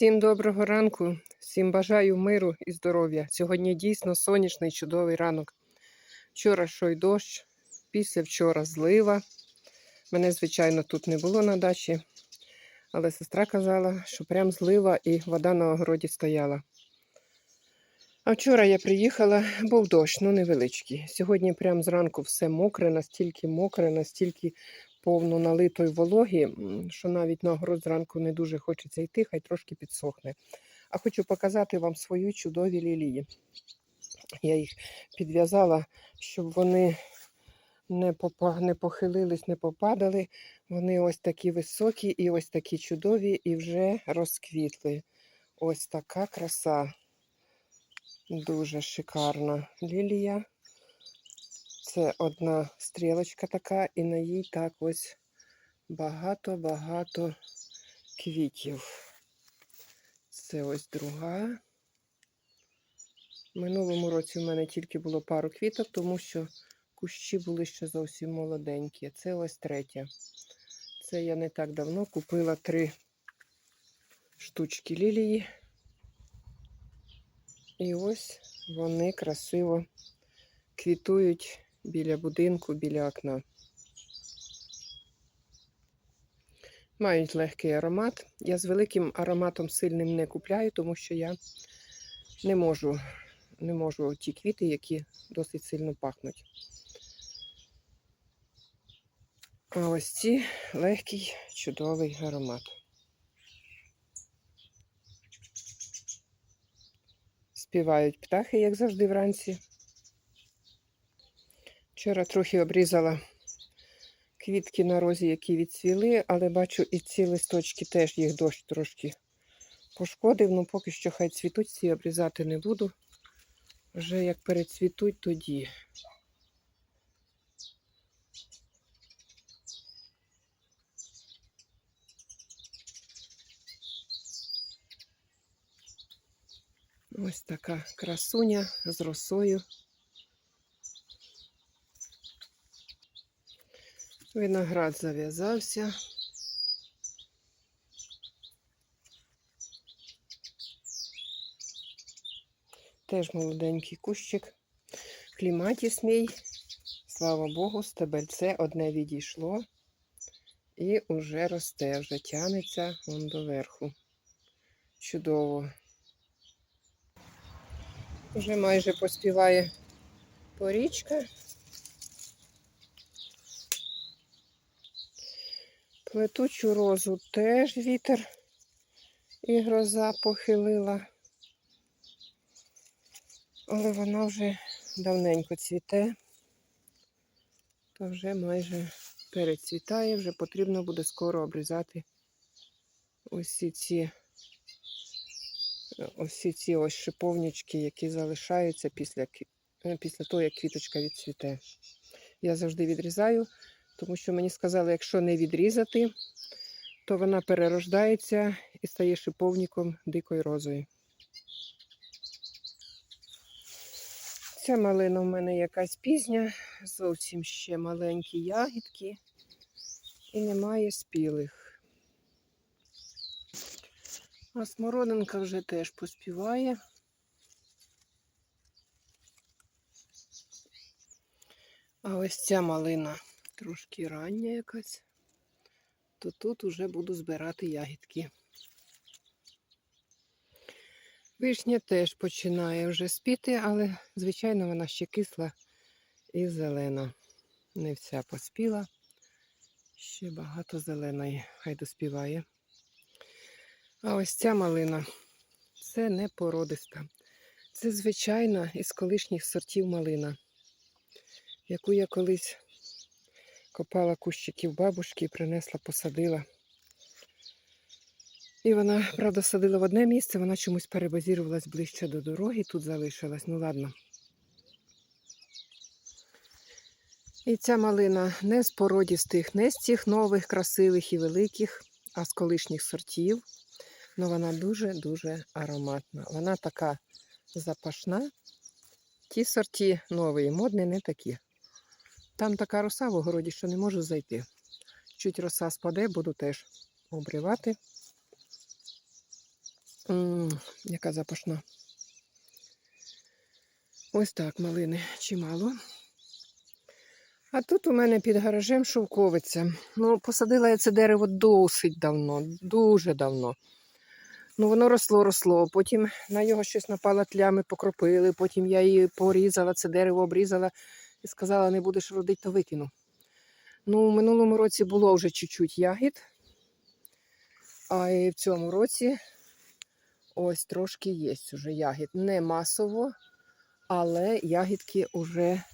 Всім доброго ранку, всім бажаю миру і здоров'я. Сьогодні дійсно сонячний чудовий ранок. Вчора йшов дощ, після вчора злива. Мене, звичайно, тут не було на дачі, але сестра казала, що прям злива і вода на огороді стояла. А вчора я приїхала, був дощ, ну невеличкий. Сьогодні прям зранку все мокре, настільки мокре, настільки повно налитої вологі, що навіть на огород зранку не дуже хочеться йти, хай трошки підсохне. А хочу показати вам свої чудові лілії. Я їх підв'язала, щоб вони не, попа... не похилились, не попадали. Вони ось такі високі і ось такі чудові, і вже розквітли. Ось така краса. Дуже шикарна лілія. Це одна стрілочка така, і на їй так ось багато-багато квітів. Це ось друга. Минулому році в мене тільки було пару квіток, тому що кущі були ще зовсім молоденькі. Це ось третя. Це я не так давно купила три штучки лілії. І ось вони красиво квітують біля будинку, біля окна. Мають легкий аромат. Я з великим ароматом сильним не купляю, тому що я не можу, не можу ті квіти, які досить сильно пахнуть. А ось ці легкий, чудовий аромат. Співають птахи, як завжди вранці. Вчора трохи обрізала квітки на розі, які відцвіли, але бачу і ці листочки теж їх дощ трошки пошкодив. Ну поки що хай цвітуть, ці обрізати не буду. Вже як перецвітуть, тоді. Ось така красуня з росою. Виноград зав'язався. Теж молоденький кущик. Кліматіс мій. Слава Богу, стебельце одне відійшло і уже росте, вже тянеться вон доверху. Чудово. Вже майже поспіває порічка. Плетучу розу теж вітер і гроза похилила. Але вона вже давненько цвіте, то вже майже перецвітає, вже потрібно буде скоро обрізати усі ці ось ці ось шиповнички, які залишаються після, після того, як квіточка відцвіте. Я завжди відрізаю, тому що мені сказали, якщо не відрізати, то вона перерождається і стає шиповником дикою розою. Ця малина в мене якась пізня, зовсім ще маленькі ягідки і немає спілих. А смородинка вже теж поспіває. А ось ця малина трошки рання якась, то тут уже буду збирати ягідки. Вишня теж починає вже спіти, але, звичайно, вона ще кисла і зелена. Не вся поспіла. Ще багато зеленої, хай доспіває. А ось ця малина це не породиста. Це звичайна із колишніх сортів малина, яку я колись копала кущиків бабушки і принесла, посадила. І вона, правда, садила в одне місце, вона чомусь перебазірувалась ближче до дороги, тут залишилась. Ну ладно. І ця малина не з породістих, не з цих нових, красивих і великих, а з колишніх сортів. Ну вона дуже-дуже ароматна. Вона така запашна. Ті сорті нові, модні, не такі. Там така роса в огороді, що не можу зайти. Чуть роса спаде, буду теж обривати. М, яка запашна. Ось так малини чимало. А тут у мене під гаражем шовковиця. Ну, посадила я це дерево досить давно, дуже давно. Ну, воно росло, росло. Потім на його щось напала тлями, покропили. Потім я її порізала, це дерево обрізала і сказала, не будеш родити, то викину. Ну, в минулому році було вже чуть-чуть ягід. А і в цьому році ось трошки є вже ягід. Не масово, але ягідки вже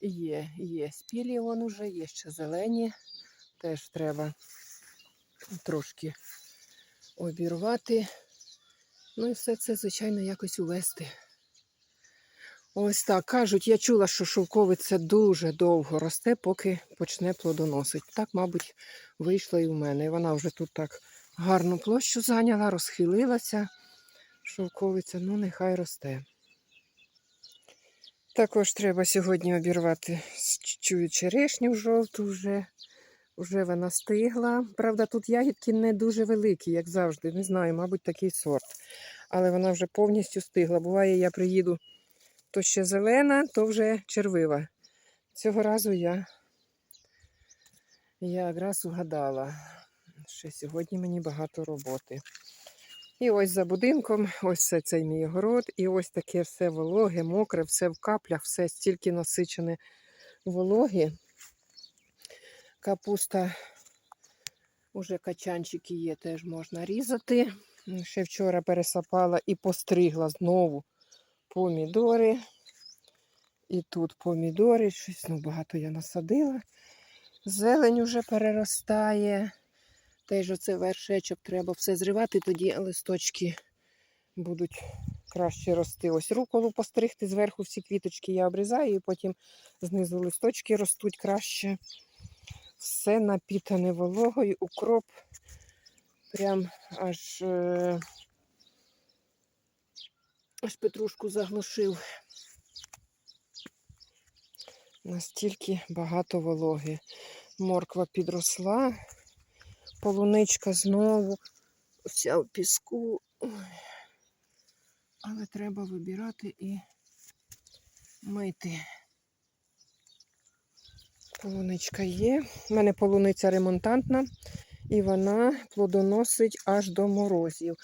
є. Є спілі вон уже, є ще зелені. Теж треба трошки обірвати. Ну і все це, звичайно, якось увести. Ось так кажуть, я чула, що шовковиця дуже довго росте, поки почне плодоносити. Так, мабуть, вийшло і в мене. Вона вже тут так гарну площу зайняла, розхилилася. Шовковиця, ну нехай росте. Також треба сьогодні обірвати чую черешню жовту вже. Вже вона стигла. Правда, тут ягідки не дуже великі, як завжди. Не знаю, мабуть, такий сорт. Але вона вже повністю стигла. Буває, я приїду то ще зелена, то вже червива. Цього разу я, я якраз угадала, що сьогодні мені багато роботи. І ось за будинком, ось це цей мій город, і ось таке все вологе, мокре, все в каплях, все стільки насичене вологи. Капуста, уже качанчики є, теж можна різати. Ще вчора пересапала і постригла знову помідори. І тут помідори, щось ну, багато я насадила. Зелень уже переростає. Теж оце вершечок треба все зривати, тоді листочки будуть краще рости. Ось руколу постригти, зверху всі квіточки я обрізаю, і потім знизу листочки ростуть краще. Все напітане вологою, укроп. Прям аж е, аж петрушку заглушив. Настільки багато вологи. Морква підросла, полуничка знову, вся в піску. Але треба вибирати і мити. Полуничка є. У мене полуниця ремонтантна, і вона плодоносить аж до морозів.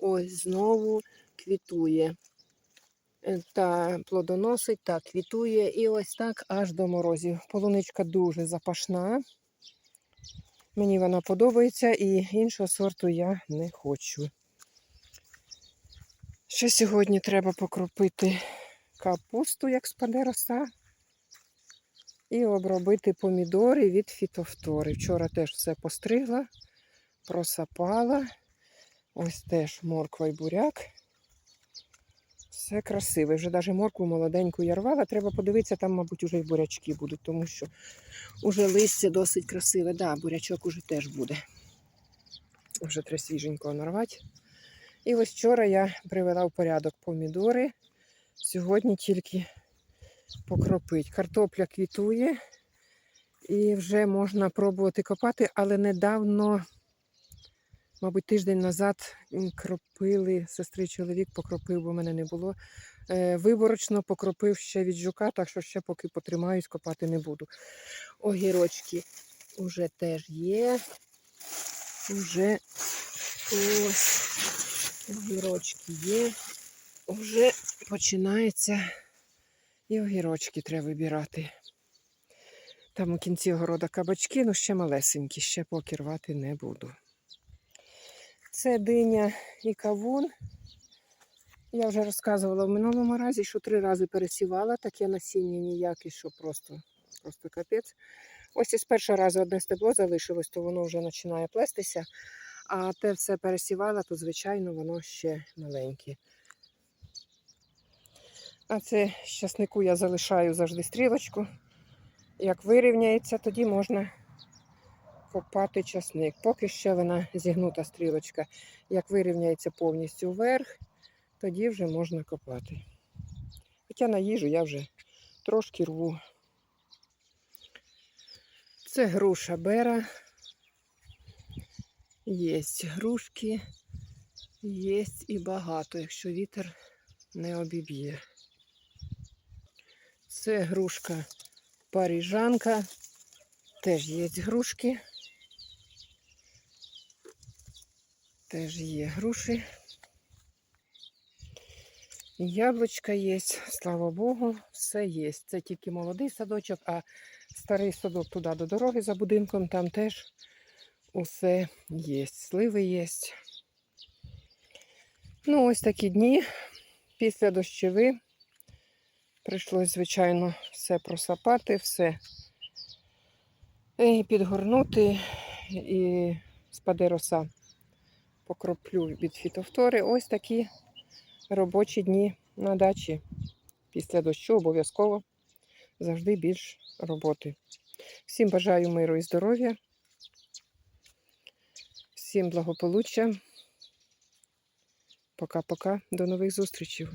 Ось знову квітує. Е, Та плодоносить, та квітує. І ось так аж до морозів. Полуничка дуже запашна. Мені вона подобається і іншого сорту я не хочу. Ще сьогодні треба покропити капусту, як спаде роса. І обробити помідори від фітофтори. Вчора теж все постригла, просапала. Ось теж морква і буряк. Все красиве. Вже навіть моркву молоденьку я рвала. Треба подивитися, там, мабуть, вже й бурячки будуть, тому що вже листя досить красиве. Да, бурячок уже теж буде. Вже треба свіженького нарвати. І ось вчора я привела в порядок помідори. Сьогодні тільки покропить. Картопля квітує і вже можна пробувати копати, але недавно, мабуть, тиждень назад кропили, сестри чоловік покропив, бо мене не було. Е, Виборочно покропив ще від жука, так що ще поки потримаюсь, копати не буду. Огірочки вже теж є. Уже ось огірочки є. Вже починається і огірочки треба вибирати. Там у кінці огорода кабачки, ну ще малесенькі, ще поки рвати не буду. Це диня і кавун. Я вже розказувала в минулому разі, що три рази пересівала, таке насіння ніяке, що просто, просто капець. Ось із першого разу одне стебло залишилось, то воно вже починає плестися. А те все пересівала, то, звичайно, воно ще маленьке. А це з часнику я залишаю завжди стрілочку. Як вирівняється, тоді можна копати часник. Поки ще вона зігнута стрілочка. Як вирівняється повністю вверх, тоді вже можна копати. Хоча на їжу я вже трошки рву. Це груша бера. Є грушки. Є і багато, якщо вітер не обіб'є. Це грушка паріжанка. Теж є грушки. Теж є груші. Яблучка є, слава Богу, все є. Це тільки молодий садочок, а старий садок туди до дороги за будинком, там теж усе є. Сливи є. Ну, ось такі дні після дощови. Прийшлось, звичайно, все просапати, все підгорнути, і спаде роса покроплю від фітофтори. Ось такі робочі дні на дачі. Після дощу обов'язково завжди більш роботи. Всім бажаю миру і здоров'я, всім благополуччя. Пока-пока, до нових зустрічей.